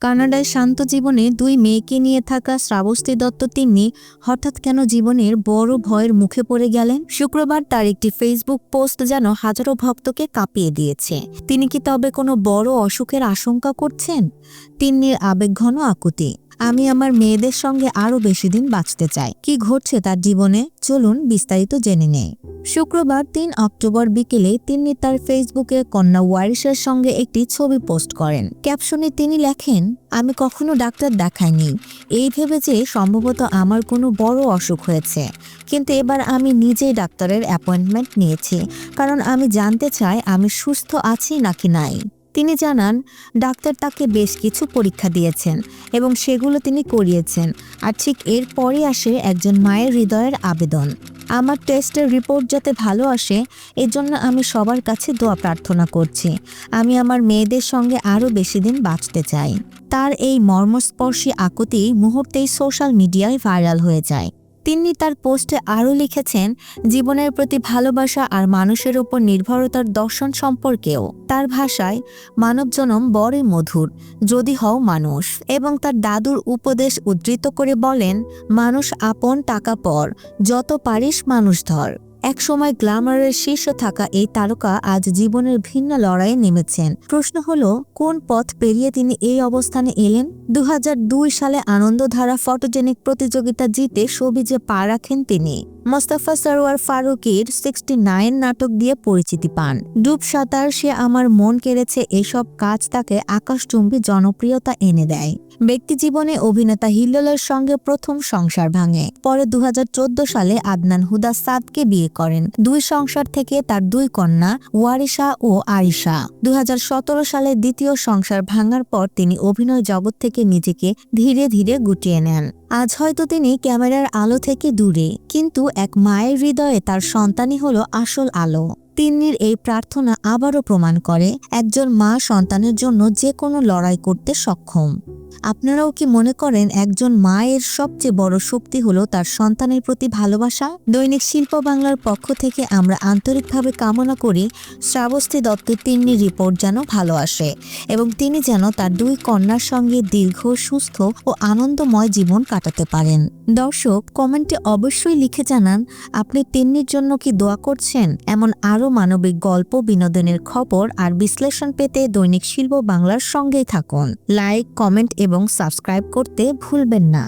কানাডায় শান্ত জীবনে দুই মেয়েকে নিয়ে থাকা শ্রাবস্তী দত্ত তিন্নি হঠাৎ কেন জীবনের বড় ভয়ের মুখে পড়ে গেলেন? শুক্রবার তার একটি ফেসবুক পোস্ট যেন হাজারো ভক্তকে কাঁপিয়ে দিয়েছে। তিনি কি তবে কোনো বড় অসুখের আশঙ্কা করছেন? তিন্নির আবেগঘন আকুতি। আমি আমার মেয়েদের সঙ্গে আরও বেশি দিন বাঁচতে চাই। কি ঘটছে তার জীবনে? চলুন বিস্তারিত জেনে নেই। শুক্রবার তিন অক্টোবর বিকেলে তিনি তার ফেসবুকে কন্যা ওয়ারিসের সঙ্গে একটি ছবি পোস্ট করেন। ক্যাপশনে তিনি লেখেন, আমি কখনো ডাক্তার দেখাইনি। এই ভেবে যে সম্ভবত আমার কোনো বড় অসুখ হয়েছে। কিন্তু এবার আমি নিজেই ডাক্তারের অ্যাপয়েন্টমেন্ট নিয়েছি। কারণ আমি জানতে চাই আমি সুস্থ আছি নাকি নাই। তিনি জানান, ডাক্তার তাকে বেশ কিছু পরীক্ষা দিয়েছেন এবং সেগুলো তিনি করিয়েছেন আর ঠিক এরপরই আসে একজন মায়ের হৃদয়ের আবেদন। আমার টেস্টের রিপোর্ট যাতে ভালো আসে, এজন্য আমি সবার কাছে দোয়া প্রার্থনা করছি। আমি আমার মেয়েদের সঙ্গে আরও বেশি দিন বাঁচতে চাই। তার এই মর্মস্পর্শী আকুতি মুহূর্তেই সোশ্যাল মিডিয়ায় ভাইরাল হয়ে যায়। তিনি তার পোস্টে আরও লিখেছেন, জীবনের প্রতি ভালোবাসা আর মানুষের ওপর নির্ভরতার দর্শন সম্পর্কেও। তার ভাষায়, মানবজনম বড়ই মধুর, যদি হও মানুষ। এবং তার দাদুর উপদেশ উদ্ধৃত করে বলেন, মানুষ আপন টাকা পর, যত পারিস মানুষ ধর। একসময় গ্ল্যামারের শীর্ষ থাকা এই তারকা আজ জীবনের ভিন্ন লড়াইয়ে নেমেছেন। প্রশ্ন হল, কোন পথ পেরিয়ে তিনি এই অবস্থানে এলেন? দু হাজার দুই সালে আনন্দধারা ফটোজেনিক প্রতিযোগিতা জিতে সবিজে পা রাখেন তিনি। মোস্তাফা সরোয়ার ফারুকের সিক্সটি নাইন নাটক দিয়ে পরিচিতি পান। ডুব সাঁতার, সে আমার মন কেড়েছে, এসব কাজ তাকে আকাশচুম্বী জনপ্রিয়তা এনে দেয়। ব্যক্তি জীবনে অভিনেতা হিল্লোলের সঙ্গে প্রথম সংসার ভাঙে। পরে দুহাজার চোদ্দ সালে আদনান হুদা সাদকে বিয়ে করেন। দুই সংসার থেকে তার দুই কন্যা, ওয়ারিশা ও আরিশা। দুহাজার সতেরো সালে দ্বিতীয় সংসার ভাঙার পর তিনি অভিনয় জগৎ থেকে নিজেকে ধীরে ধীরে গুটিয়ে নেন। আজ হয়তো তিনি ক্যামেরার আলো থেকে দূরে, কিন্তু এক মায়ের হৃদয়ে তার সন্তানই হলো আসল আলো। তিন্নির এই প্রার্থনা আবারও প্রমাণ করে একজন মা সন্তানের জন্য যে কোনো লড়াই করতে সক্ষম। আপনারাও কি মনে করেন একজন মায়ের সবচেয়ে বড় শক্তি হলো তার সন্তানের প্রতি ভালোবাসা? দৈনিক শিল্প বাংলার পক্ষ থেকে আমরা আন্তরিকভাবে কামনা করি শ্রাবস্তী দত্ত তিন্নি রিপোর্ট যেন ভালো আসে এবং তিনি যেন তার দুই কন্যার সঙ্গে দীর্ঘ, সুস্থ ও আনন্দময় জীবন কাটাতে পারেন। দর্শক, কমেন্টে অবশ্যই লিখে জানান, আপনি তিন্নির জন্য কি দোয়া করছেন? এমন আরও মানবিক গল্প বিনোদনের খবর আর বিশ্লেষণ পেতে দৈনিক শিল্প বাংলার সঙ্গেই থাকুন। লাইক, কমেন্ট এবং সাবস্ক্রাইব করতে ভুলবেন না।